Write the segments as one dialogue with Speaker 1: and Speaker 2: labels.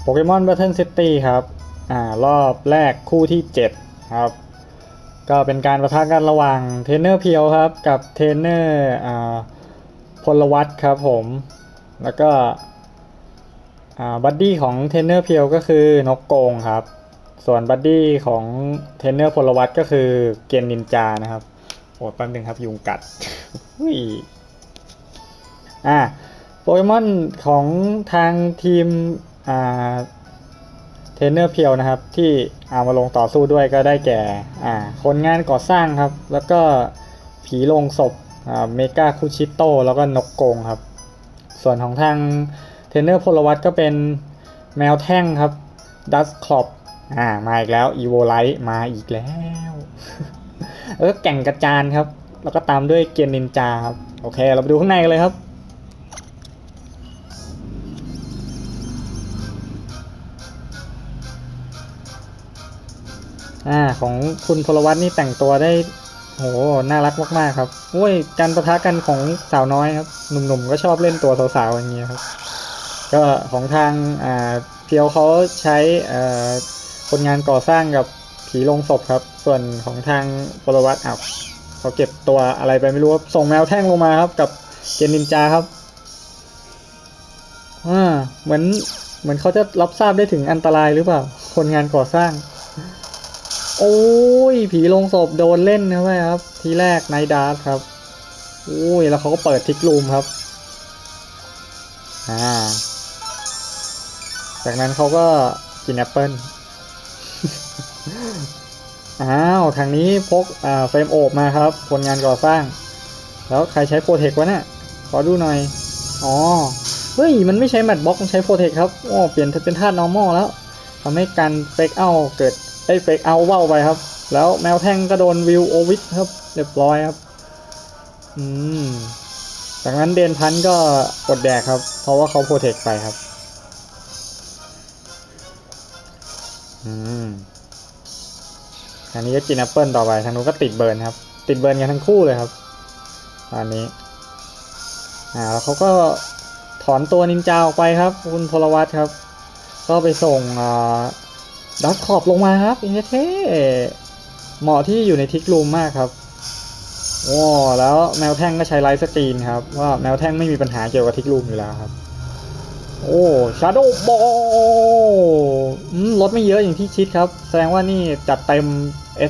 Speaker 1: โปเกมอน b บ t เทิลซิตี้ครับอ่ารอบแรกคู่ที่ 7 ครับ ก็เป็นการประทะกันระหว่างเทรนเนอร์เพียวครับ กับเทรนเนอร์อ่าพลวัตครับผม แล้วก็อ่าบัดดี้ของเทรนเนอร์เพียวก็คือนกโกงครับ ส่วนบัดดี้ของเทรนเนอร์พลวัตก็คือเกนนินจานะครับโอ้แป๊บนึงครับยุงกัดหุ้ยอ่าโปเกมอนของทางทีม เทรนเนอร์เพียวนะครับ ที่เอามาลงต่อสู้ด้วยก็ได้แก่คนงานก่อสร้างครับ แล้วก็ผีลงศพเมกาคุชิโตแล้วก็นกโกงครับ ส่วนของทางเทรนเนอร์พลวัตก็เป็นแมวแท่งครับดัสคลอปอ่ามาอีกแล้วอีโวไลท์มาอีกแล้วแล้วก็แก่งกระจานครับ แล้วก็ตามด้วยเกียร์นินจาครับ โอเค เราไปดูข้างในกันเลยครับ อ่าของคุณพลวัตนี่แต่งตัวได้โหน่ารักมากๆครับโอ้ยการประทะกันของสาวน้อยครับหนุ่มๆก็ชอบเล่นตัวสาวๆอย่างเงี้ยครับ ก็ของทางอ่าเพียวเขาใช้อ่าคนงานก่อสร้างกับผีลงศพครับ ส่วนของทางพลวัตอ้าวเขาเก็บตัวอะไรไปไม่รู้ครับส่งแมวแท่งลงมาครับ กับเกนินจาครับอ่าเหมือนเหมือนเขาจะรับทราบได้ถึงอันตรายหรือเปล่า คนงานก่อสร้าง โอ้ย ผีลงศพโดนเล่นเข้าไปครับ ทีแรกไนดาร์ครับโอ้ย แล้วเขาก็เปิดทิกลูมครับ อ่า จากนั้นเขาก็กินแอปเปิลอ้าว ทางนี้พกอ่าเฟรมโอบมาครับ คนงานก่อสร้าง แล้วใครใช้โปรเทควะเนี่ยขอดูหน่อย อ๋อ เฮ้ย มันไม่ใช้แมทบ็อกมันใช้โปรเทคครับโอ้เปลี่ยนเป็นธาตุ normal แล้วทำให้การเฟกเอาเกิด ได้เฟกเอาเว้าไปครับ แล้วแมวแท่งก็โดนวิวโอวิทครับ เรียบร้อยครับ อืม จากนั้นเดนพันก็กดแดกครับ เพราะว่าเขาโปรเทคไปครับ อืมทางนี้ก็กินแอปเปิลต่อไป ทางนู้นก็ติดเบิร์นครับ ติดเบิร์นกันทั้งคู่เลยครับ ตอนนี้ อ่า แล้วเขาก็ถอนตัวนินจาออกไปครับ คุณพลวัตครับ ก็ไปส่งอ่า ดักขอบลงมาครับเอเทเหมาะที่อยู่ในทิกลูมมากครับโอ้แล้วแมวแท่งก็ใช้ไลท์สตรีนครับ ว่าแมวแท่งไม่มีปัญหาเกี่ยวกับทิกลูมอยู่แล้วครับ โอ้ชาโดบอลลดไม่เยอะอย่างที่คิดครับ แสดงว่านี่จัดเต็ม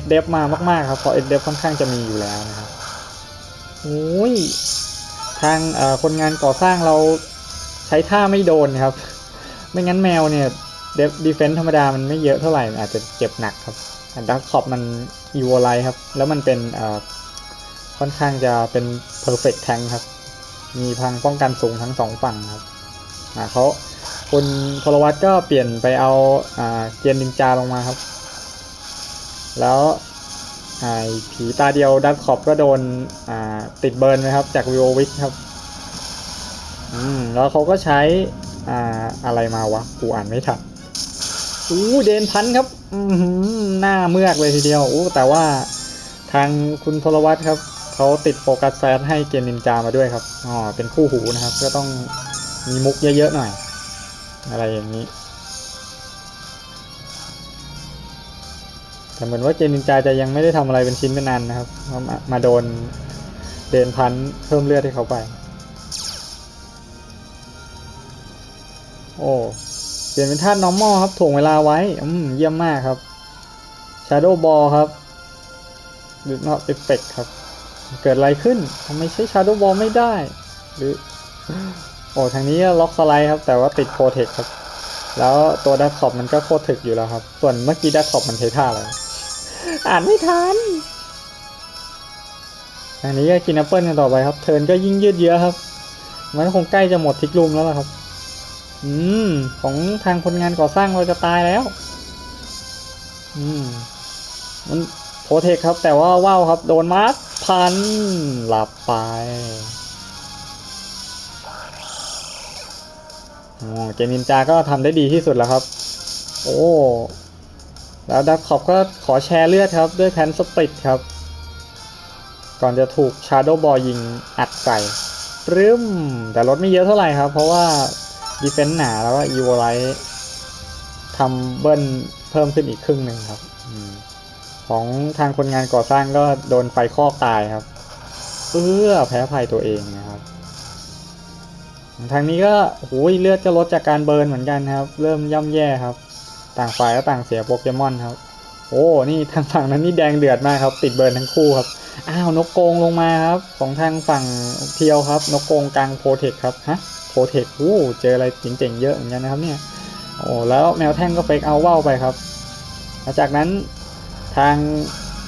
Speaker 1: s d e f มามากๆครับเพราะ s d e f ค่อนข้างจะมีอยู่แล้วนะครับโอ้ยทางคนงานก่อสร้างเราใช้ท่าไม่โดนครับ ไม่งั้นแมวเนี่ย ดฟดีเฟนต์ธรรมดามันไม่เยอะเท่าไหร่อาจจะเจ็บหนักครับดักขอบมันอีโวไลครับ แล้วมันเป็นค่อนข้างจะเป็นเพอร์เฟกต์แทงครับ มีพังป้องกันสูงทั้งสองฝั่งครับอ่าเขาคุณพลวัตก็เปลี่ยนไปเอาเกียนนินจาลงมาครับ แล้วไอ้ผีตาเดียวดักขอบก็โดนติดเบิร์นนะครับ จากวิโอวิกครับอืมแล้วเขาก็ใช้อ่าอะไรมาวะ กูอ่านไม่ทัน อู้เดนพันครับ อืหน้าเมือกเลยทีเดียวอู้แต่ว่าทางคุณพลวัตครับ เขาติดโฟกัสแฟนให้เกมนินจามาด้วยครับอ๋อเป็นคู่หูนะครับ ก็ต้องมีมุกเยอะๆหน่อย อะไรอย่างนี้แต่เหมือนว่าเกมนินจาจะยังไม่ได้ทำอะไรเป็นชิ้นเป็นอันนะครับมามาโดนเดนพันเพิ่มเลือดให้เขาไป โอ้ ลี่ยนเป็นธาตุ normal ครับถ่วงเวลาไว้ อืม เยี่ยมมากครับ shadow ball ครับหรือ not effect ครับ เกิดอะไรขึ้นทำไมใช้ shadow ball ไม่ได้ หรือ โอ้ทางนี้ล็อกสไลด์ครับ แต่ว่าติดโ r รเทคครับ แล้วตัวดักขอบมันก็โคตรถึกอยู่แล้วครับ ส่วนเมื่อกี้ดักขอบมันเทท่าอะไรอ่านไม่ทันทางนี้ก็กินแอปเปิลกันต่อไปครับ เทิร์นก็ยิ่งยืดเยื้อครับ มันคงใกล้จะหมดทิกลุมแล้วล่ะครับ อืม ของทางคนงานก่อสร้างเราจะตายแล้ว อืม มันโปรเทคครับ แต่ว่าว้าวครับ โดนมาร์คพันหลับไปโอ้เกมนินจาก็ทำได้ดีที่สุดแล้วครับ โอ้ แล้วดักขอบก็ขอแชร์เลือดครับ ด้วยแพนสปริตครับ ก่อนจะถูกชาร์โดบอยิงอัดใส่ปรึ้ม แต่ลดไม่เยอะเท่าไหร่ครับ เพราะว่า ดีเฟนส์หนาแล้วก็อีโวไลท์ทำเบิ้ลเพิ่มขึ้นอีกครึ่งหนึ่งครับอมของทางคนงานก่อสร้างก็โดนไฟคลอกตายครับเอื้อแพ้ภัยตัวเองนะครับทางนี้ก็โอ้ยเลือดจะลดจากการเบิร์นเหมือนกันครับ เริ่มย่ำแย่ครับ ต่างฝ่ายก็ต่างเสียโปเกมอนครับ โอ้นี่ทางฝั่งนั้นนี่แดงเดือดมากครับ ติดเบิร์นทั้งคู่ครับอ้าวนกโกงลงมาครับ ของทางฝั่งเพียวครับ นกโกงกลางโปรเทคครับฮะ โปรเทคอู้เจออะไรเจ๋งๆเยอะเหมือนกันนะครับเนี่ยโอ้แล้วแมวแท่งก็เฟกเอาว่าวไปครับหลังจากนั้นทาง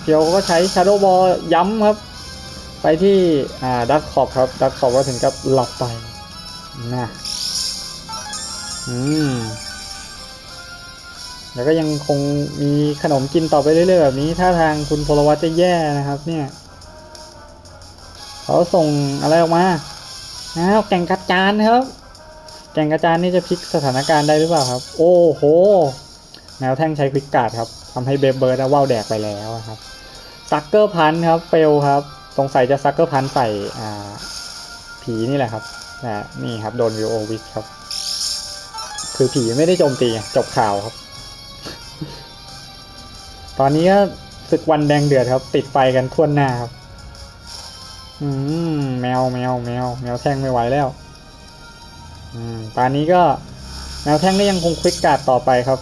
Speaker 1: เพียวก็ใช้ชาร์โดบอลย้ำครับ ไปที่อ่าดักขอบครับ ดักขอบก็ถึงกับหลับไปนะอืมแล้วก็ยังคงมีขนมกินต่อไปเรื่อยๆแบบนี้ ถ้าทางคุณพลวัตจะแย่นะครับ เนี่ย เขาส่งอะไรออกมา นะครับแก่งกระจานครับ แก่งกระจานนี่จะพลิกสถานการณ์ได้หรือเปล่าครับ โอ้โหแมวแท่งใช้ควิกการ์ดครับทำให้เบฟเบิร์ดว่าวแดกไปแล้วครับซักเกอร์พันครับเฟลครับสงสัยจะซักเกอร์พันใส่อ่าผีนี่แหละครับนะนี่ครับโดนวิโอวิสครับ คือผีไม่ได้โจมตีจบข่าวครับ ตอนนี้ก็ศึกวันแดงเดือดครับ ติดไฟกันทั่วหน้าครับ อืมแมวแมวแมวแมวแท่งไม่ไหวแล้ว อืมตอนนี้ก็ แมวแท่งก็ยังคงควิกการ์ดต่อไปครับ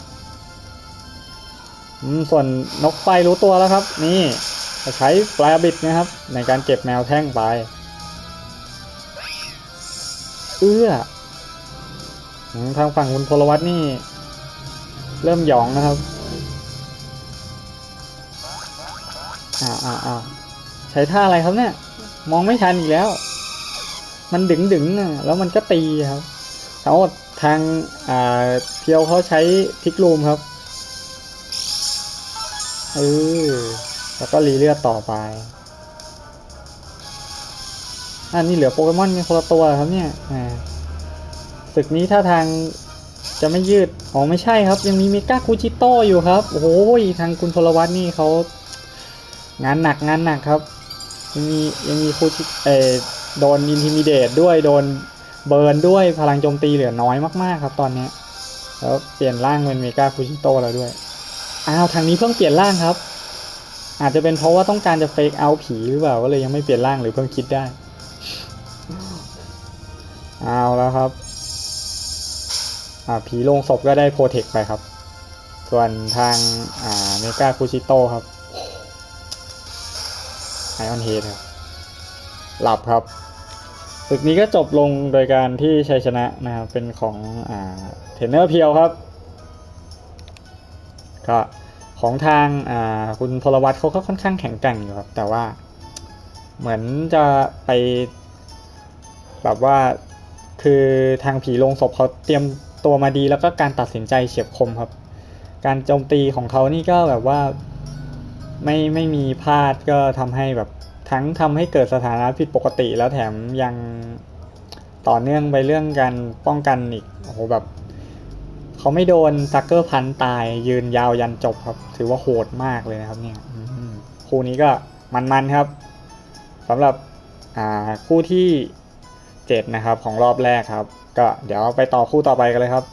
Speaker 1: อืมส่วนนกไฟรู้ตัวแล้วครับ นี่จะใช้ปลายบิดนะครับ ในการเก็บแมวแท่งไป เอื้อทางฝั่งคุณพลวัตนี่ เริ่มหยองนะครับอ้าวอ้าวอ้าวใช้ท่าอะไรครับเนี่ย มองไม่ทันอีกแล้ว มันดึงดึงๆอะ แล้วมันก็ตีครับแล้วทางอ่าเพียวเขาใช้ทิกลูมครับเออแล้วก็รีเลือดต่อไปอันนี้เหลือโปเกมอนกันคนละตัวครับเนี่ยศึกนี้ท่าทางจะไม่ยืด อ๋อไม่ใช่ครับ ยังมีเมกาคูจิโต้อยู่ครับ โอ้โหทางคุณพลวัตนี่เขางานหนักงานหนักครับ ยังมียังมีคูชิเออโดนอินทิมิเดตด้วยโดนเบิร์นด้วยพลังโจมตีเหลือน้อยมากๆครับตอนนี้ แล้วเปลี่ยนร่างเป็นเมกาคูชิโตแล้วด้วย อ้าวทางนี้เพิ่งเปลี่ยนร่างครับ อาจจะเป็นเพราะว่าต้องการจะเฟกเอาผีหรือเปล่าก็เลยยังไม่เปลี่ยนร่างหรือเพิ่งคิดได้เอาแล้วครับ อ่าผีโลงศพก็ได้โปรเทคไปครับ ส่วนทางอ่าเมกาคูชิโตครับ ไอออนเฮดครับ หลับครับ ศึกนี้ก็จบลงโดยการที่ชัยชนะนะครับ เป็นของอ่าเทนเนอร์เพียวครับ ก็ของทางอ่าคุณพลวัตเขาก็ค่อนข้างแข็งแกร่งอยู่ครับ แต่ว่าเหมือนจะไปแบบว่าคือทางผีลงศพเขาเตรียมตัวมาดีแล้วก็การตัดสินใจเฉียบคมครับ การโจมตีของเขานี่ก็แบบว่า ไม่ไม่มีพลาดก็ทำให้แบบทั้งทำให้เกิดสถานะผิดปกติแล้วแถมยังต่อเนื่องไปเรื่องการป้องกันอีกโอ้โหแบบเขาไม่โดนซักเกอร์พันตาย ยืนยาวยันจบครับ ถือว่าโหดมากเลยนะครับเนี่ยคู่นี้ก็มันๆครับสำหรับคู่ที่เจ็ดนะครับของรอบแรกครับ ก็เดี๋ยวไปต่อคู่ต่อไปกันเลยครับ